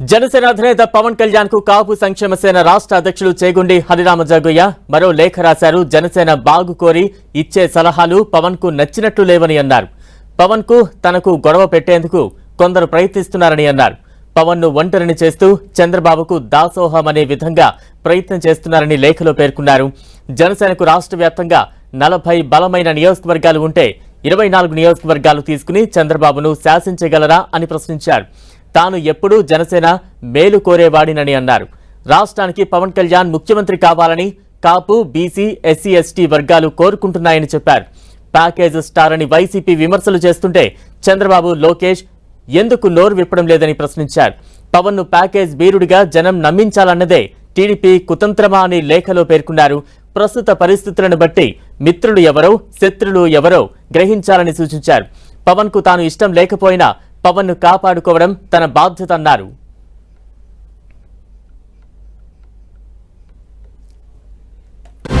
జనసేన అధినేత పవన్ కళ్యాణ్కు కాపు సంక్షేమ సేన రాష్ట్ర అధ్యక్షులు చేగుండి హరిరామ జగ్గయ్య మరో లేఖ రాశారు. జనసేన బాగు కోరి ఇచ్చే సలహాలు పవన్కు నచ్చినట్లు లేవని అన్నారు. పవన్కు తనకు గొడవ పెట్టేందుకు కొందరు ప్రయత్నిస్తున్నారని అన్నారు. పవన్ను ఒంటరిని చేస్తూ చంద్రబాబుకు దాసోహం అనే విధంగా ప్రయత్నం చేస్తున్నారని లేఖలో పేర్కొన్నారు. జనసేనకు రాష్ట్ర వ్యాప్తంగా నలభై బలమైన నియోజకవర్గాలు ఉంటే ఇరవై నాలుగు నియోజకవర్గాలు తీసుకుని చంద్రబాబును శాసించగలరా అని ప్రశ్నించారు. తాను ఎప్పుడూ జనసేన మేలు కోరేవాడినని అన్నారు. రాష్ట్రానికి పవన్ కళ్యాణ్ ముఖ్యమంత్రి కావాలని కాపు బీసీ ఎస్సీ ఎస్టీ వర్గాలు కోరుకుంటున్నాయని చెప్పారు. ప్యాకేజ్ స్టార్ అని వైసీపీ విమర్శలు చేస్తుంటే చంద్రబాబు లోకేష్ ఎందుకు నోరు విప్పడం లేదని ప్రశ్నించారు. పవన్ను ప్యాకేజ్ వీరుడిగా జనం నమ్మించాలన్నదే టీడీపీ కుతంత్రమా అని లేఖలో పేర్కొన్నారు. ప్రస్తుత పరిస్థితులను బట్టి మిత్రులు ఎవరో శత్రులు ఎవరో గ్రహించాలని సూచించారు. పవన్కు తాను ఇష్టం లేకపోయినా పవన్ను కాపాడుకోవడం తన బాధ్యత అన్నారు.